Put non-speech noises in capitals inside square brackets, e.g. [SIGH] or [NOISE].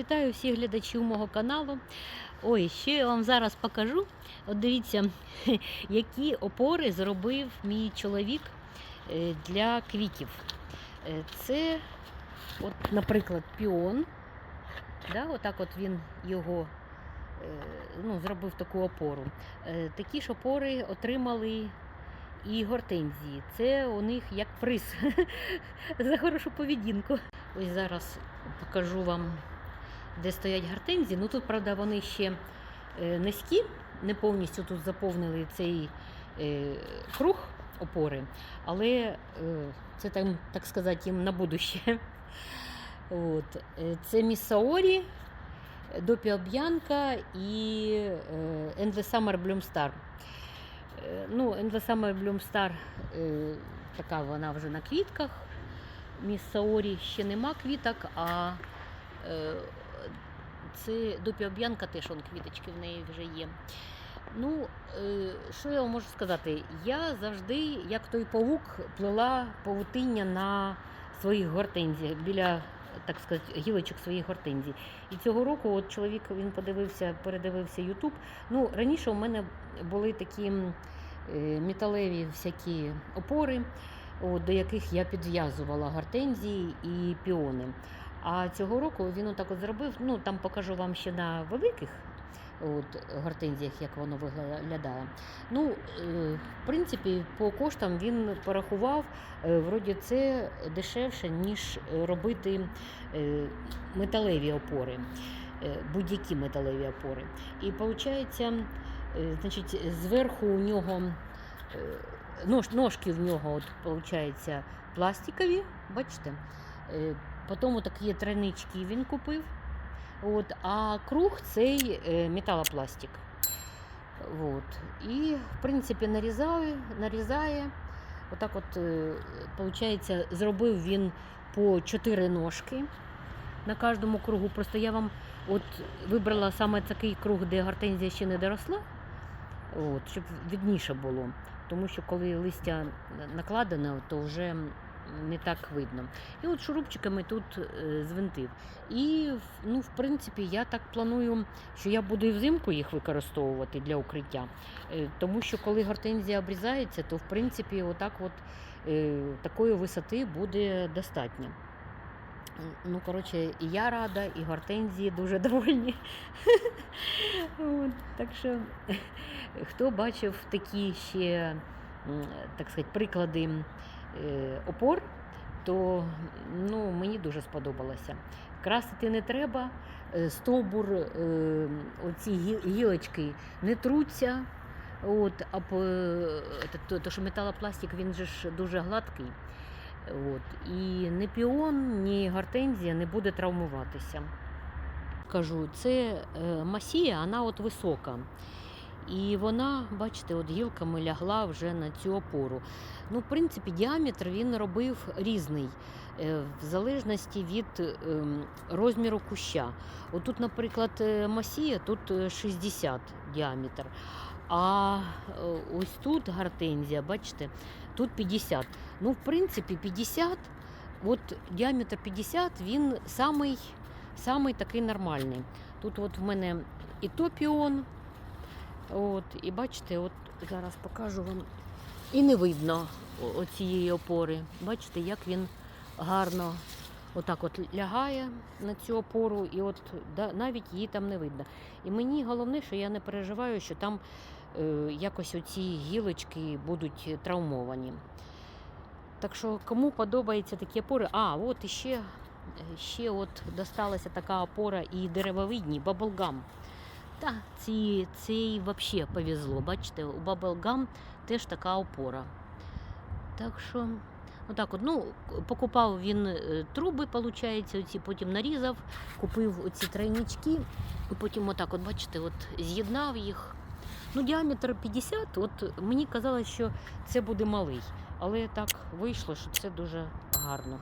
Вітаю всіх глядачів мого каналу. Ой, ще я вам зараз покажу. От дивіться, [LAUGHS] які опори зробив мій чоловік е, для квітів. Е, Це, от, наприклад, піон. Да, отак от він його е, ну, зробив таку опору. Такі ж опори отримали і гортензії. Це у них як приз [LAUGHS] за хорошу поведінку. Ось зараз покажу вам, де стоять гортензії. Ну тут, правда, вони ще е, низькі, не повністю тут заповнили цей е, круг опори, але е, це там, так сказати, їм на будуще. От. Це Міссаорі, Допіо Б'янка і Endless Summer Bloom Star. Ну, Endless Summer Bloom Star така вона вже на квітках. Міс Саорі ще нема квіток, а це Допіо Б'янка теж квіточки в неї вже є. Ну, е, що я вам можу сказати? Я завжди, як той павук, плела павутиння на своїх гортензіях біля, так сказати, гілочок своїх гортензій. І цього року от чоловік він подивився, передивився Ютуб. Ну, раніше у мене були такі е, металеві всякі опори, до яких я підв'язувала гортензії і піони. А цього року він отак от зробив. Ну там покажу вам ще на великих от, гортензіях, як воно виглядає. Ну, е, в принципі, по коштам він порахував, е, вроді це дешевше, ніж робити е, металеві опори, будь-які металеві опори. І виходить, значить, зверху у нього нож, ножки в нього от, виходить, пластикові, бачите? Е, Потім такі тройнички він купив. От, а круг цей е, металопластик. От. І, в принципі, нарізає, нарізає. Отак от, е, виходить, зробив він по чотири ножки на кожному кругу. Просто я вам от вибрала саме такий круг, де гортензія ще не доросла, от, щоб відніше було. Тому що коли листя накладене, то вже не так видно. І от шурупчиками тут е, звинтив. І ну, в принципі, я так планую, що я буду і взимку їх використовувати для укриття. Е, Тому що коли гортензія обрізається, то в принципі отак от, е, такої висоти буде достатньо. Ну, коротше, і я рада, і гортензії дуже довольні. Так що, хто бачив такі ще, так сказати, приклади опор, то ну, мені дуже сподобалося. Красити не треба, е, стовбур, е, оці гілочки не труться. От, а е, то, то, що металопластик він же ж дуже гладкий. От, і ні піон, ні гортензія не буде травмуватися. Кажу, це е, масія, вона от висока. І вона, бачите, от гілками лягла вже на цю опору. Ну, в принципі, діаметр він робив різний, е, в залежності від ем, розміру куща. Отут, наприклад, е, масія, тут е, 60 діаметр. А е, ось тут гортензія, бачите, тут 50. Ну, в принципі, 50, от діаметр 50, він самий, самий такий нормальний. Тут от в мене і топіон, От, і бачите, от зараз покажу вам. І не видно оцієї опори. Бачите, як він гарно отак от лягає на цю опору, і от навіть її там не видно. І мені головне, що я не переживаю, що там е, якось оці гілочки будуть травмовані. Так що, кому подобаються такі опори, а, от іще, ще от досталася така опора і деревовидні, баблгам. Та ці, цій взагалі повезло. Бачите, у Bubblegum теж така опора. Так що, отак от, ну, покупав він е, труби, виходить, оці, потім нарізав, купив оці тройнички, і потім отак, от, бачите, от, з'єднав їх. Ну, діаметр 50, от мені казалось, що це буде малий, але так вийшло, що це дуже гарно.